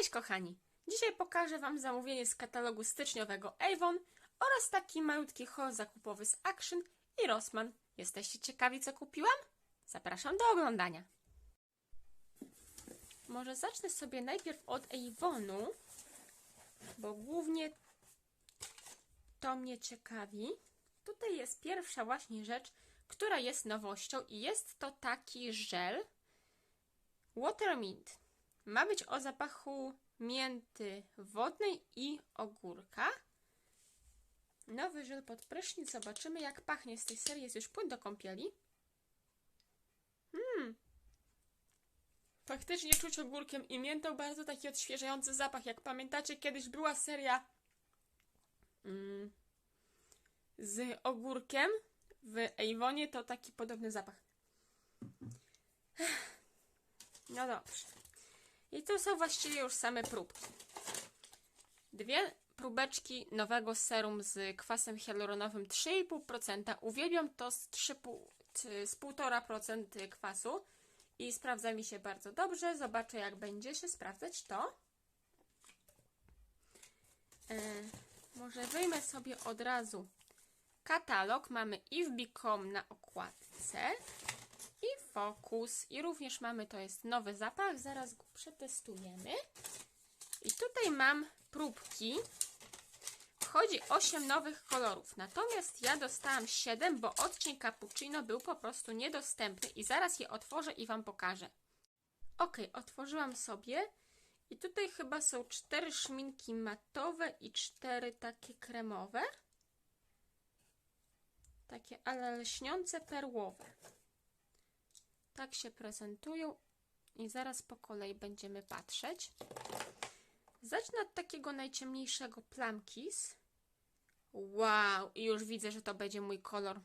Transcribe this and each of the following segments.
Cześć kochani! Dzisiaj pokażę Wam zamówienie z katalogu styczniowego Avon oraz taki malutki haul zakupowy z Action i Rossmann. Jesteście ciekawi co kupiłam? Zapraszam do oglądania. Może zacznę sobie najpierw od Avonu, bo głównie to mnie ciekawi. Tutaj jest pierwsza właśnie rzecz, która jest nowością i jest to taki żel Watermint. Ma być o zapachu mięty wodnej i ogórka. Nowy żel pod prysznic. Zobaczymy jak pachnie z tej serii. Jest już płyn do kąpieli. Hmm. Faktycznie czuć ogórkiem i miętą. Bardzo taki odświeżający zapach. Jak pamiętacie, kiedyś była seria mm, z ogórkiem w Avonie. To taki podobny zapach. No dobrze. I tu są właściwie już same próbki. Dwie próbeczki nowego serum z kwasem hialuronowym 3,5%. Uwielbiam to z, 3, z 1,5% kwasu i sprawdza mi się bardzo dobrze. Zobaczę jak będzie się sprawdzać to. E, może wyjmę sobie od razu katalog. Mamy Ivbicom na okładce i Focus. I również mamy, to jest nowy zapach, zaraz go przetestujemy. I tutaj mam próbki. Wchodzi 8 nowych kolorów, natomiast ja dostałam 7, bo odcień cappuccino był po prostu niedostępny i zaraz je otworzę i Wam pokażę. Ok, otworzyłam sobie i tutaj chyba są 4 szminki matowe i 4 takie kremowe. Takie ale lśniące perłowe. Tak się prezentują i zaraz po kolei będziemy patrzeć. Zacznę od takiego najciemniejszego Plum Kiss. Wow! I już widzę, że to będzie mój kolor.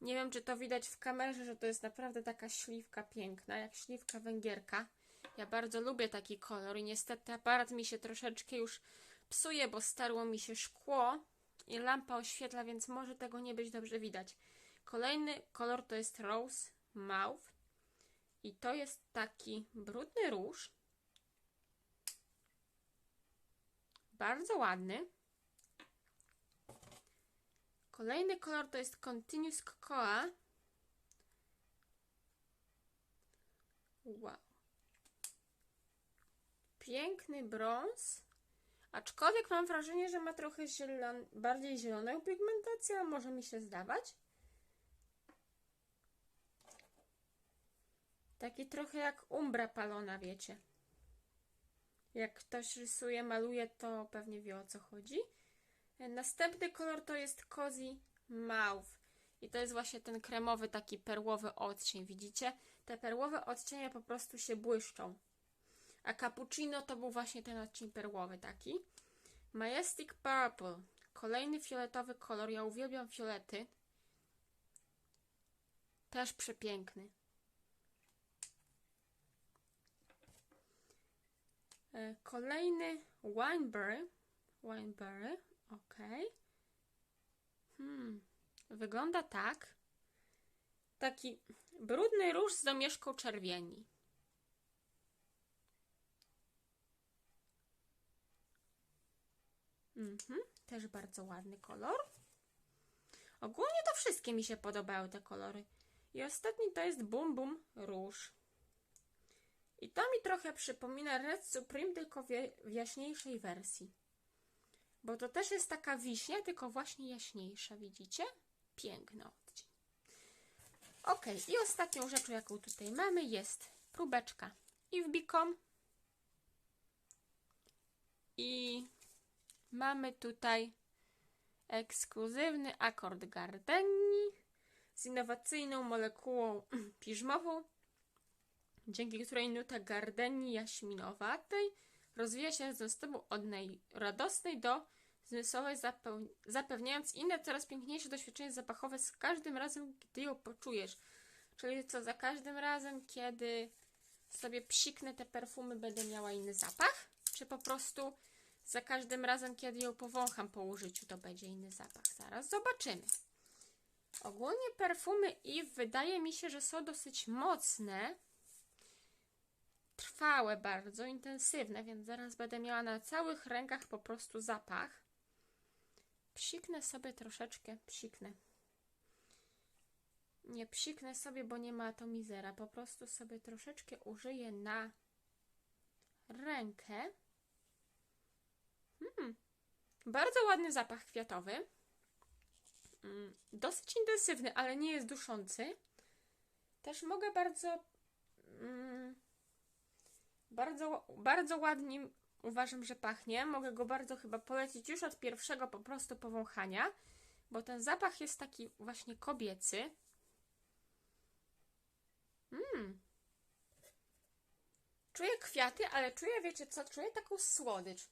Nie wiem, czy to widać w kamerze, że to jest naprawdę taka śliwka piękna, jak śliwka węgierka. Ja bardzo lubię taki kolor i niestety aparat mi się troszeczkę już psuje, bo starło mi się szkło i lampa oświetla, więc może tego nie być dobrze widać. Kolejny kolor to jest Rose Mauve. I to jest taki brudny róż. Bardzo ładny. Kolejny kolor to jest Continuous Cocoa. Wow. Piękny brąz. Aczkolwiek mam wrażenie, że ma trochę zielon bardziej zieloną pigmentację, może mi się zdawać. Taki trochę jak umbra palona, wiecie. Jak ktoś rysuje, maluje, to pewnie wie o co chodzi. Następny kolor to jest Cozy Mauve. I to jest właśnie ten kremowy, taki perłowy odcień. Widzicie? Te perłowe odcienie po prostu się błyszczą. A cappuccino to był właśnie ten odcień perłowy taki. Majestic Purple. Kolejny fioletowy kolor. Ja uwielbiam fiolety. Też przepiękny. Kolejny Wineberry. Wineberry, ok. Hmm, wygląda tak. Taki brudny róż z domieszką czerwieni. Mhm, też bardzo ładny kolor. Ogólnie to wszystkie mi się podobały te kolory. I ostatni to jest Bum Bum Róż. I to mi trochę przypomina Red Supreme, tylko w jaśniejszej wersji. Bo to też jest taka wiśnia, tylko właśnie jaśniejsza, widzicie? Piękny odcień. Ok, i ostatnią rzeczą, jaką tutaj mamy, jest próbeczka Ivbicom. I mamy tutaj ekskluzywny akord Gardeni z innowacyjną molekułą piżmową dzięki której nuta gardeni jaśminowatej rozwija się z dostępu od najradosnej do zmysłowej, zapewniając inne, coraz piękniejsze doświadczenie zapachowe z każdym razem, gdy ją poczujesz. Czyli co, za każdym razem, kiedy sobie psiknę te perfumy, będę miała inny zapach? Czy po prostu za każdym razem, kiedy ją powącham po użyciu, to będzie inny zapach? Zaraz zobaczymy. Ogólnie perfumy i wydaje mi się, że są dosyć mocne, trwałe, bardzo intensywne, więc zaraz będę miała na całych rękach po prostu zapach. Psiknę sobie troszeczkę, psiknę. Nie psiknę sobie, bo nie ma atomizera. Po prostu sobie troszeczkę użyję na rękę. Hmm. Bardzo ładny zapach kwiatowy. Mm, dosyć intensywny, ale nie jest duszący. Też mogę bardzo, mm, bardzo, bardzo ładnie uważam, że pachnie. Mogę go bardzo chyba polecić już od pierwszego po prostu powąchania, bo ten zapach jest taki właśnie kobiecy. Mm. Czuję kwiaty, ale czuję, wiecie co, czuję taką słodycz.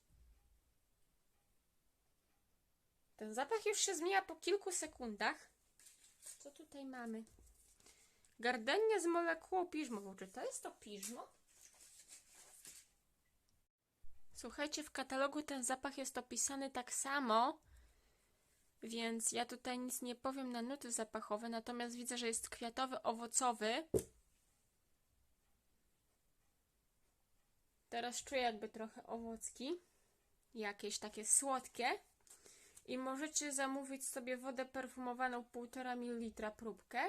Ten zapach już się zmienia po kilku sekundach. Co tutaj mamy? Gardenia z molekułą piżmową. Czy to jest to piżmo? Słuchajcie, w katalogu ten zapach jest opisany tak samo, więc ja tutaj nic nie powiem na nuty zapachowe, natomiast widzę, że jest kwiatowy, owocowy. Teraz czuję jakby trochę owocki, jakieś takie słodkie. I możecie zamówić sobie wodę perfumowaną 1,5 ml próbkę.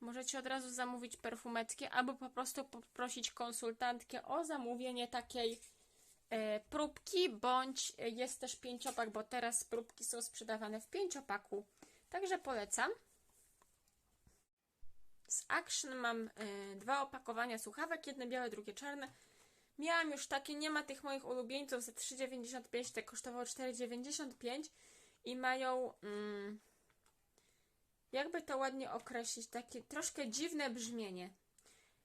Możecie od razu zamówić perfumetkę, albo po prostu poprosić konsultantkę o zamówienie takiej próbki, bądź jest też pięciopak, bo teraz próbki są sprzedawane w pięciopaku. Także polecam. Z Action mam e, dwa opakowania słuchawek, jedne białe, drugie czarne. Miałam już takie, nie ma tych moich ulubieńców za 3,95, te kosztowało 4,95 i mają, mm, jakby to ładnie określić, takie troszkę dziwne brzmienie,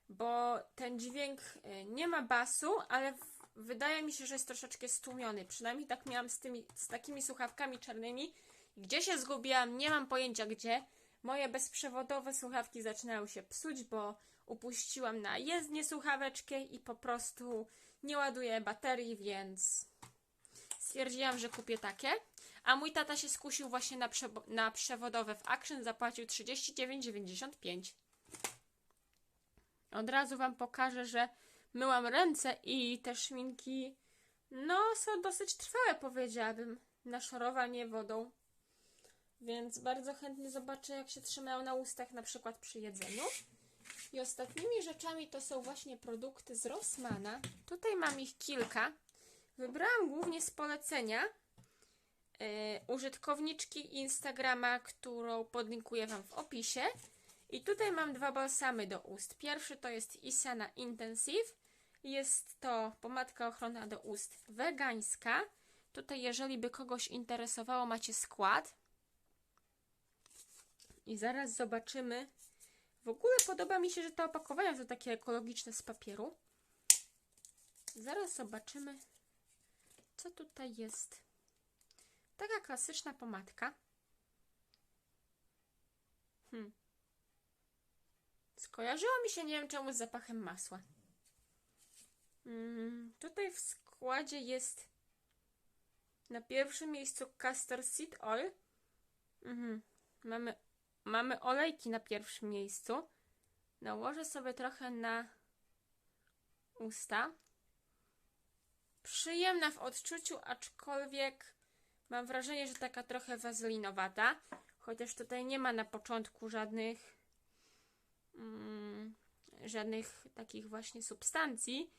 bo ten dźwięk nie ma basu, ale wydaje mi się, że jest troszeczkę stłumiony. Przynajmniej tak miałam z, tymi, z takimi słuchawkami czarnymi. Gdzie się zgubiłam, nie mam pojęcia gdzie. Moje bezprzewodowe słuchawki zaczynają się psuć, bo upuściłam na jezdnię słuchaweczkę i po prostu nie ładuję baterii, więc stwierdziłam, że kupię takie. A mój tata się skusił właśnie na, prze na przewodowe w Action, zapłacił 39,95. Od razu Wam pokażę, że myłam ręce i te szminki, no, są dosyć trwałe, powiedziałabym, na szorowanie wodą. Więc bardzo chętnie zobaczę, jak się trzymają na ustach, na przykład przy jedzeniu. I ostatnimi rzeczami to są właśnie produkty z Rossmana. Tutaj mam ich kilka. Wybrałam głównie z polecenia yy, użytkowniczki Instagrama, którą podlinkuję Wam w opisie. I tutaj mam dwa balsamy do ust. Pierwszy to jest Isana Intensive. Jest to pomadka ochronna do ust wegańska. Tutaj, jeżeli by kogoś interesowało, macie skład. I zaraz zobaczymy. W ogóle podoba mi się, że te opakowania są takie ekologiczne z papieru. Zaraz zobaczymy, co tutaj jest. Taka klasyczna pomadka. Hmm. Skojarzyło mi się, nie wiem czemu, z zapachem masła. Hmm. Tutaj w składzie jest na pierwszym miejscu castor seed oil. Mhm. Mamy, mamy olejki na pierwszym miejscu. Nałożę sobie trochę na usta. Przyjemna w odczuciu, aczkolwiek Mam wrażenie, że taka trochę wazelinowata, chociaż tutaj nie ma na początku żadnych mm, żadnych takich właśnie substancji,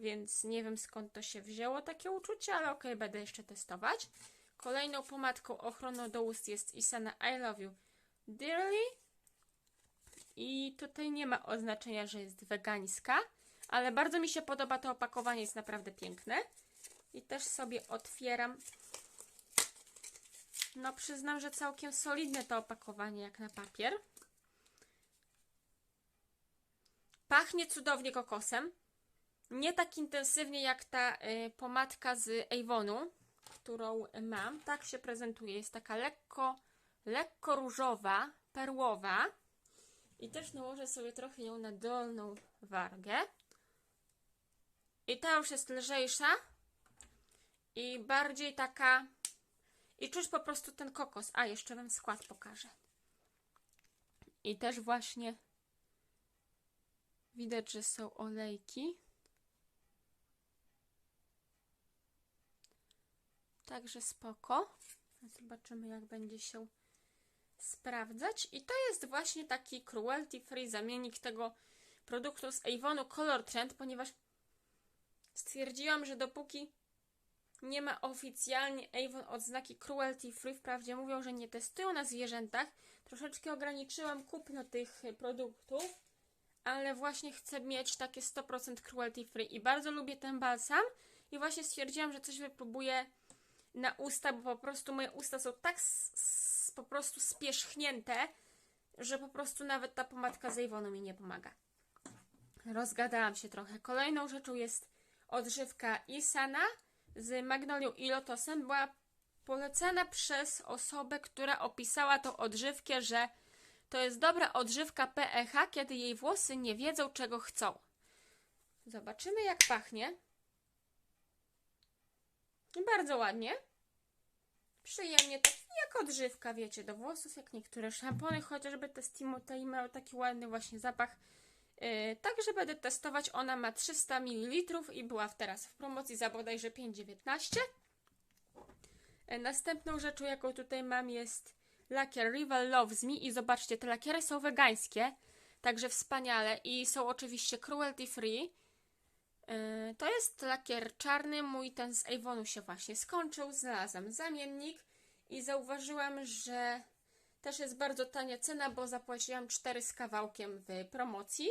więc nie wiem skąd to się wzięło takie uczucie, ale ok, będę jeszcze testować. Kolejną pomadką ochroną do ust jest Isana I Love You Dearly i tutaj nie ma oznaczenia, że jest wegańska, ale bardzo mi się podoba to opakowanie, jest naprawdę piękne. I też sobie otwieram no przyznam, że całkiem solidne to opakowanie jak na papier. Pachnie cudownie kokosem. Nie tak intensywnie jak ta y, pomadka z Avonu, którą mam. Tak się prezentuje. Jest taka lekko, lekko różowa, perłowa. I też nałożę sobie trochę ją na dolną wargę. I ta już jest lżejsza i bardziej taka i czuć po prostu ten kokos. A, jeszcze Wam skład pokażę. I też właśnie widać, że są olejki. Także spoko. Zobaczymy, jak będzie się sprawdzać. I to jest właśnie taki cruelty free zamiennik tego produktu z Avonu Color Trend, ponieważ stwierdziłam, że dopóki nie ma oficjalnie Avon odznaki cruelty free, wprawdzie mówią, że nie testują na zwierzętach, troszeczkę ograniczyłam kupno tych produktów, ale właśnie chcę mieć takie 100% cruelty free i bardzo lubię ten balsam i właśnie stwierdziłam, że coś wypróbuję na usta, bo po prostu moje usta są tak po prostu spierzchnięte, że po prostu nawet ta pomadka z Avonu mi nie pomaga. Rozgadałam się trochę. Kolejną rzeczą jest odżywka Isana z magnolią i lotosem. Była polecana przez osobę, która opisała tą odżywkę, że to jest dobra odżywka PEH, kiedy jej włosy nie wiedzą, czego chcą. Zobaczymy, jak pachnie. Bardzo ładnie. Przyjemnie, tak jak odżywka, wiecie, do włosów, jak niektóre szampony, chociażby te Timotei miały taki ładny właśnie zapach. Yy, także będę testować. Ona ma 300 ml i była teraz w promocji za bodajże 5,19. Yy, Następną rzeczą, jaką tutaj mam, jest lakier Rival Loves Me. I zobaczcie, te lakiery są wegańskie, także wspaniale i są oczywiście cruelty free. Yy, To jest lakier czarny, mój ten z Avonu się właśnie skończył, znalazłam zamiennik i zauważyłam, że też jest bardzo tania cena, bo zapłaciłam 4 z kawałkiem w promocji.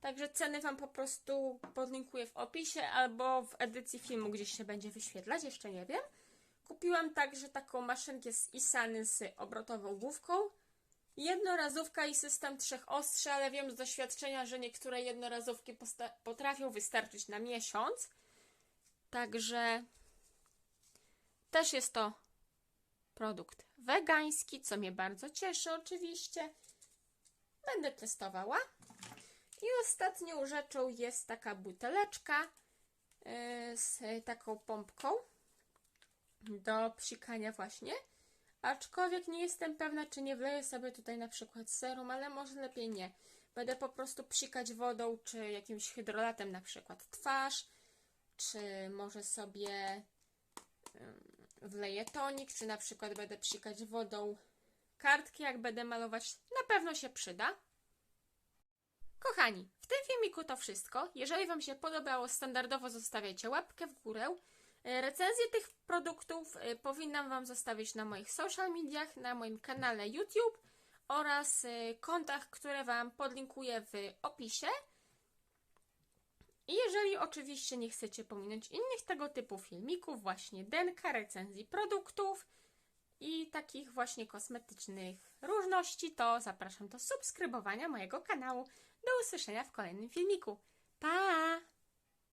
Także ceny Wam po prostu podlinkuję w opisie albo w edycji filmu gdzieś się będzie wyświetlać, jeszcze nie wiem. Kupiłam także taką maszynkę z Isany z obrotową główką. Jednorazówka i system trzech ostrzy, ale wiem z doświadczenia, że niektóre jednorazówki potrafią wystarczyć na miesiąc. Także też jest to produkt wegański, co mnie bardzo cieszy oczywiście. Będę testowała. I ostatnią rzeczą jest taka buteleczka yy, z taką pompką do psikania właśnie. Aczkolwiek nie jestem pewna, czy nie wleję sobie tutaj na przykład serum, ale może lepiej nie. Będę po prostu psikać wodą, czy jakimś hydrolatem na przykład twarz, czy może sobie wleję tonik, czy na przykład będę psikać wodą kartki, jak będę malować. Na pewno się przyda. Kochani, w tym filmiku to wszystko. Jeżeli Wam się podobało, standardowo zostawiajcie łapkę w górę. E, Recenzję tych produktów e, powinnam Wam zostawić na moich social mediach, na moim kanale YouTube oraz e, kontach, które Wam podlinkuję w opisie. I jeżeli oczywiście nie chcecie pominąć innych tego typu filmików, właśnie denka, recenzji produktów i takich właśnie kosmetycznych różności, to zapraszam do subskrybowania mojego kanału. Do usłyszenia w kolejnym filmiku. Pa!